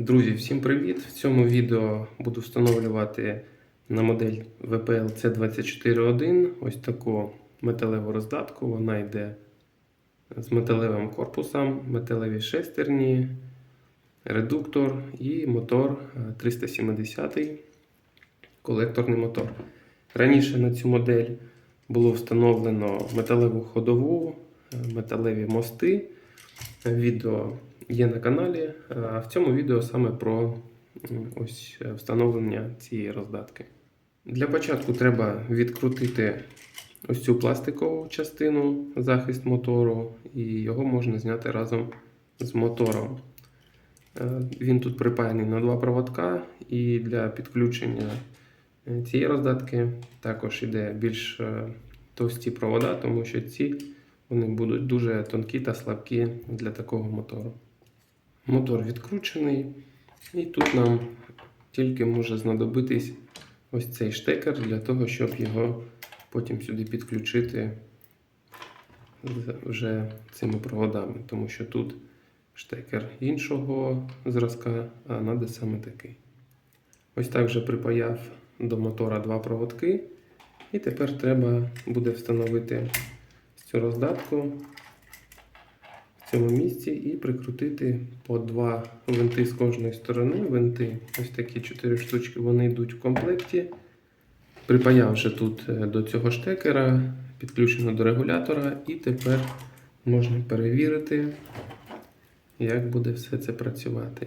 Друзі, всім привіт! В цьому відео буду встановлювати на модель VPL C241 ось таку металеву роздатку. Вона йде з металевим корпусом, металеві шестерні, редуктор і мотор е, 370 колекторний мотор. Раніше на цю модель було встановлено металеву ходову, е, металеві мости. Відео є на каналі. А в цьому відео саме про ось е, встановлення цієї роздатки. Для початку треба відкрутити ось цю пластикову частину захист мотору, і його можна зняти разом з мотором. Е, Він тут припаяний на два проводка, і для підключення е, цієї роздатки також йде більш е, товсті провода, тому що ці вони будуть дуже тонкі та слабкі для такого мотору. Мотор відкручений, і тут нам тільки може знадобитись ось цей штекер для того, щоб його потім сюди підключити вже цими проводами, тому що тут штекер іншого зразка, а треба саме такий. Ось так вже припаяв до мотора два проводки, і тепер треба буде встановити цю роздатку цьому місці і прикрутити по два винти з кожної сторони. Винти, ось такі чотири штучки, вони йдуть в комплекті. Припаяв вже тут е, до цього штекера, підключено до регулятора, і тепер можна перевірити, як буде все це працювати.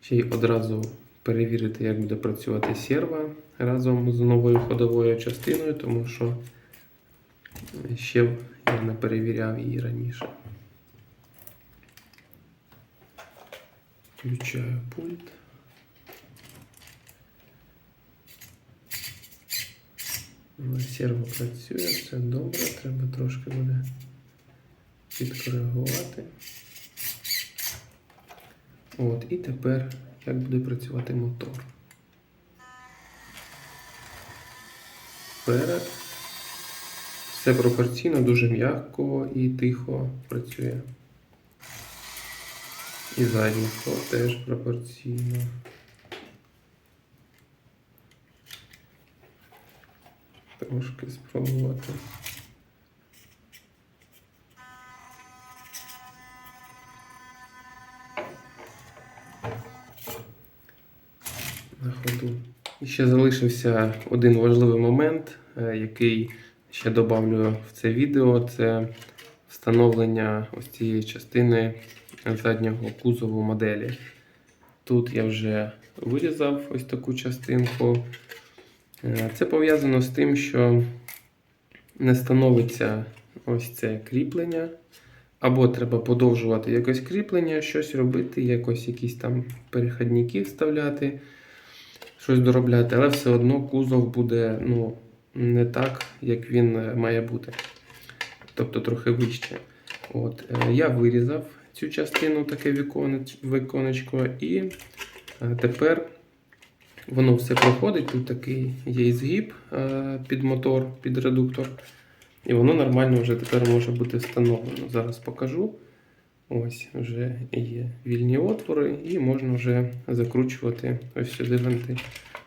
Ще й одразу перевірити, як буде працювати серва разом з новою ходовою частиною, тому що ще я не перевіряв її раніше. Включаю пульт. Ну, Серво працює, все добре, треба трошки буде підкоригувати. От, і тепер як буде працювати мотор. Вперед. Все пропорційно, дуже м'яко і тихо працює. І задній ход теж пропорційно. Трошки спробувати. На ходу. І ще залишився один важливий момент, е, який ще добавлю в це відео. Це встановлення ось цієї частини заднього кузову моделі. Тут я вже вирізав ось таку частинку. Е, Це пов'язано з тим, що не становиться ось це кріплення. Або треба подовжувати якось кріплення, щось робити, якось якісь там перехідники вставляти, щось доробляти, але все одно кузов буде ну, не так, як він е, має бути. Тобто трохи вище. От, е, я вирізав цю частину, таке віконечко, і е, тепер воно все проходить. Тут такий є згиб е, під мотор, під редуктор. І воно нормально вже тепер може бути встановлено. Зараз покажу. Ось вже є вільні отвори, і можна вже закручувати ось сюди винти.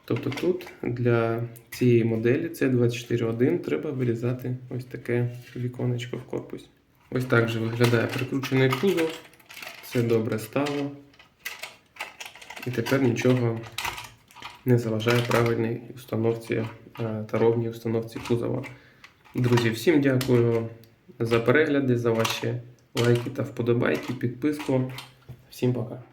Тобто тут для цієї моделі C241 треба вирізати ось таке віконечко в корпусі. Ось так же виглядає прикручений кузов. Все добре стало. І тепер нічого не заважає правильній установці е, та ровній установці кузова. Друзі, всім дякую за перегляди, за ваші лайки та вподобайки, підписку. Всім пока.